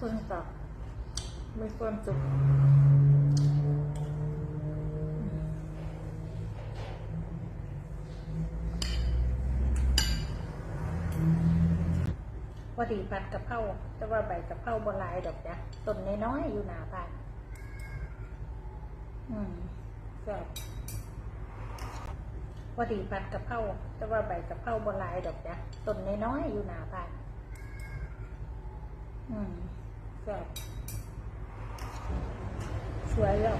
คนกับไม่ควรจุกว่าดีผัดกะเพราแต่ว่าใบกะเพราบหลายดอกจ้ะต้นน้อยๆอยู่หนาบ้านอืมก็ว่าดีผัดกะเพราแต่ว่าใบกะเพราบหลายดอกจ้ะต้นน้อยๆอยู่หนาบ้านอืม ก็สวยแล้ว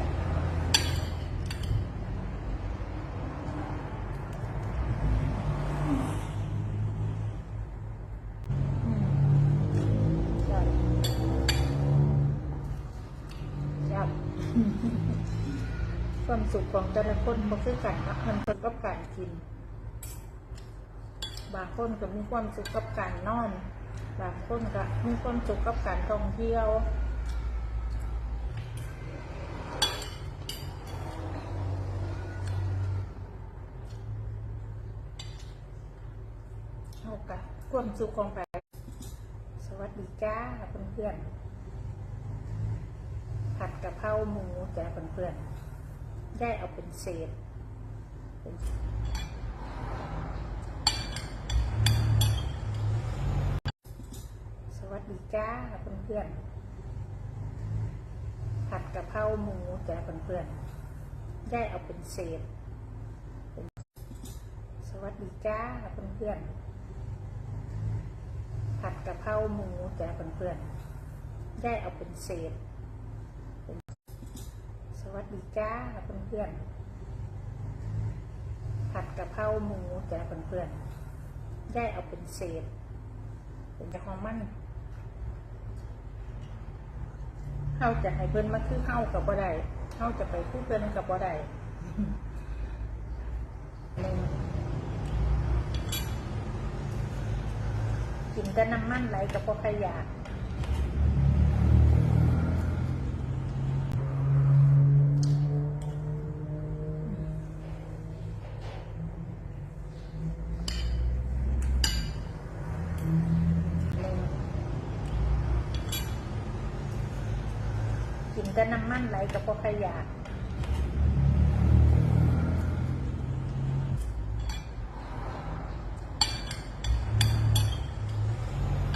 อืมใช่ครับความสุขของแต่ละคนบ่คือกันนะมันเป็นกับการกิน บางคนก็มีความสุขกับการนอน บางคนก็มีความสุขกับการท่องเที่ยวเอากะความสุขของไปสวัสดีจ้าเพื่อนๆผัดกะเพราหมูจ้าเพื่อนได้เอาเป็นเศษเป็นสวัสดี จ้าเพื่อนๆผัดกะเพราหมูจ้าเพื่อนๆได้เอาเป็นเศษ สวัสดีจ้าเพื่อนๆผัดกะเพราหมูจ้ะเพื่อนๆได้เอาเป็นเศษ สวัสดีจ้าเพื่อนๆผัดกะเพราหมูจ้ะเพื่อนๆได้เอาเป็นเศษเป็นจะของมัน เขาจะให้เพิ่นมาคือเข้ากับบ่ได้เฮาจะไปคู่เพิ่นกับบ่ได้หนึ่งกินแต่น้ำมันไหลกับพวกขยะ กินแต่น้ำมันไหลกับพวกขยะ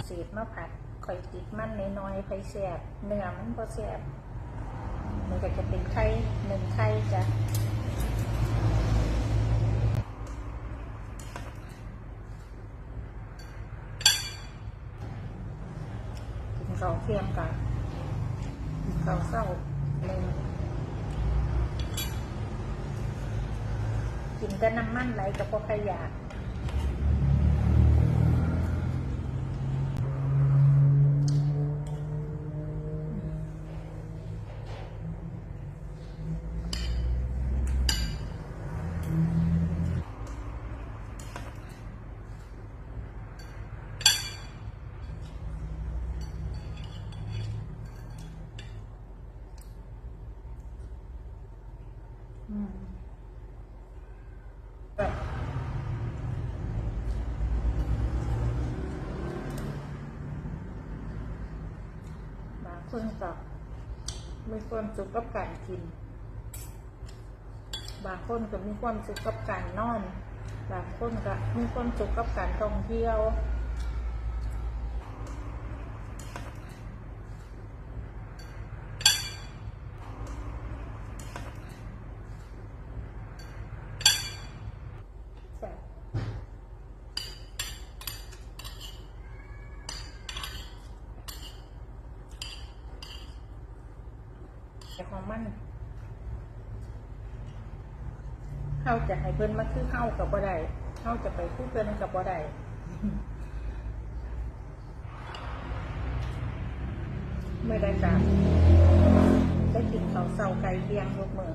เศษมาผัดข่อยติดมันน้อยๆไข่แสบเนื้อมันพอแสบมันก็จะเป็นไข่หนึ่งไข่จ้ะกินข้าวเทียมกัน กินข้าเศร้าเลยกินแต่น้ำมันไหลกับพวกขยะ คนกับมีความสุขกับการกิน บางคนก็มีความสุขกับการนอน บางคนก็มีความสุขกับการท่องเที่ยว แซ่บ แต่ของมันเฮาจะให้เพิ่นมาคือเฮากับบ่ได้เฮาจะไปคู่เพิ่นกับบ่ได้ไม่ได้จ้ะได้กินข้าเสาไก่เลี้ยงยกมือ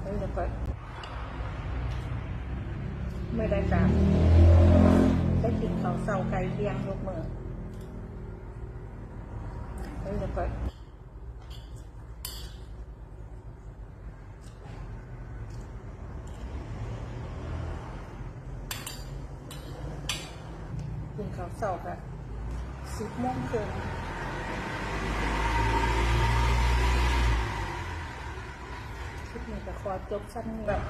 เมื่อไม่ได้จ้ะได้กินข้าเสาไก่เลี้ยงยกมือ เดี๋ยวก่อนกินข้าวเสาค่ะสิบโมงครึ่งคลิปนี้ก็ขอจบสั้นแบบ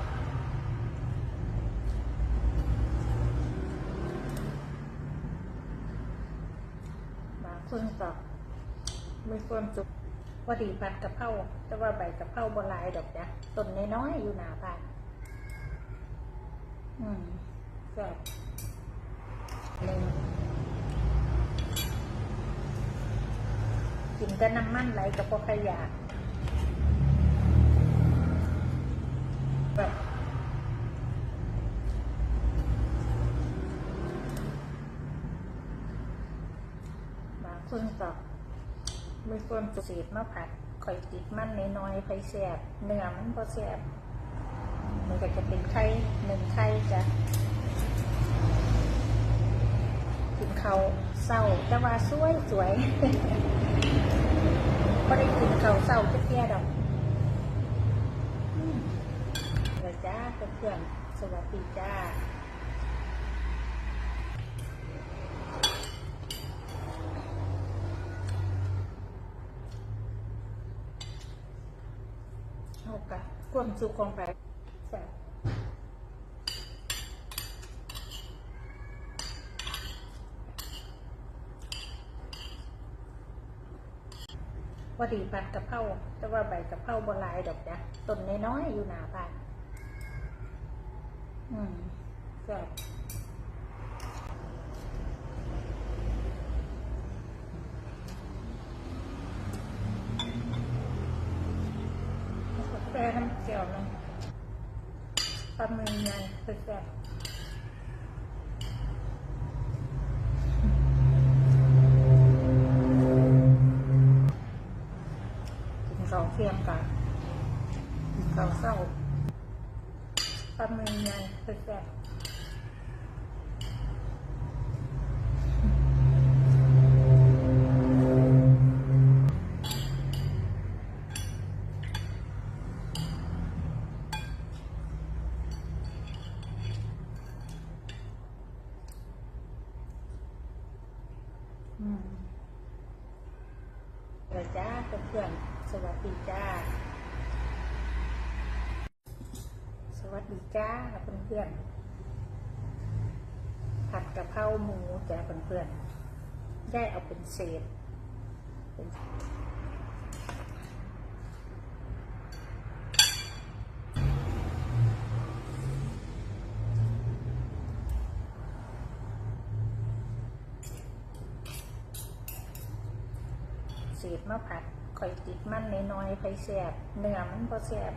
บางคนก็ มีความสุขว่าดีผัดกะเพราแต่ว่าใบกะเพราบหลายดอกจ้ะต้นน้อยๆอยู่หน้าบ้านอืมก็หนึ่งกินแต่น้ำมันไหลกับพวกขยะแบบบางคนก็ มีความสุขเศษมาผัดข่อยติดมันน้อยๆไฟแสบเนื้อมันพอแสบมันก็จะเป็นไข่หนึ่งไข่จ้ะกินเขาเศร้าแต่ว่าสวยสวยก็ได้กินเขาเศร้าจะเพียดอกเลยจ้าเพื่อนสวัสดีจ้า เอากะความสุขของไปแซ่บว่าดีผัดกะเพราแต่ว่าใบกะเพราบลายดอกจ้ะต้นน้อยๆอยู่หนาบ้าน อืมแซ่บ ประเมึกไงแซ่บกินข้าวเที่ยงกันกินข้าวเศร้าประเมึกไงแซ่บ เพื่อนๆ สวัสดีจ้า สวัสดีจ้าเพื่อนๆผัดกะเพราหมูจ้าเพื่อนๆได้เอาเป็นเศษเป็นเศษมาผัด ข่อยติดมันน้อยๆไฟแสบเนื้อมันพอแสบ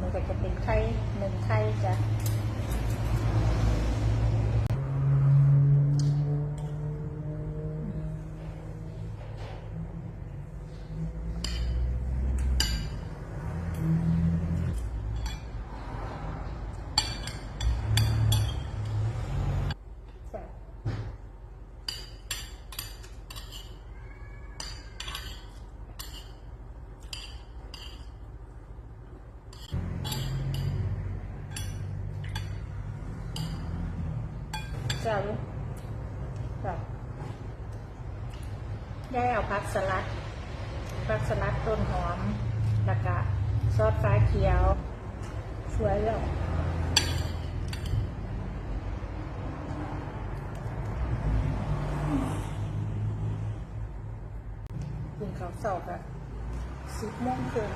มันก็จะเป็นไข่หนึ่งไข่จ้จ้ะ จ้ะลูกจ้ะได้เอาผักสลัดผักสลัดต้นหอมแล้วก็ซอสฟ้าเขียว สวยแล้วกินข้าวเสาร์อะสิบโมงครึ่ง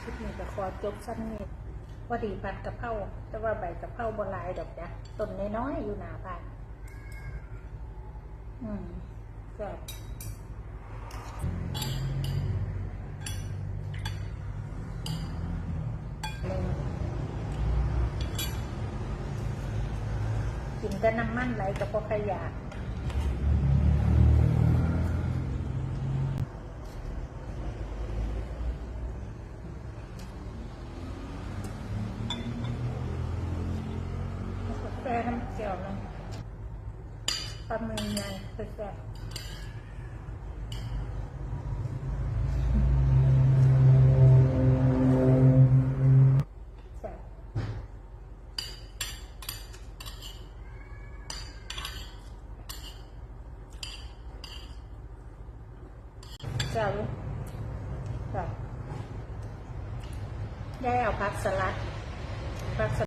คลิปนี้ก็ขอจบสั้นนี้ ว่าดีผัดกะเพราแต่ว่าใบกะเพราบหลายดอกจ้ะต้นน้อยๆอยู่หน้าบ้าน อืมแซ่บกินแต่น้ำมันไหลกับพวกขยะ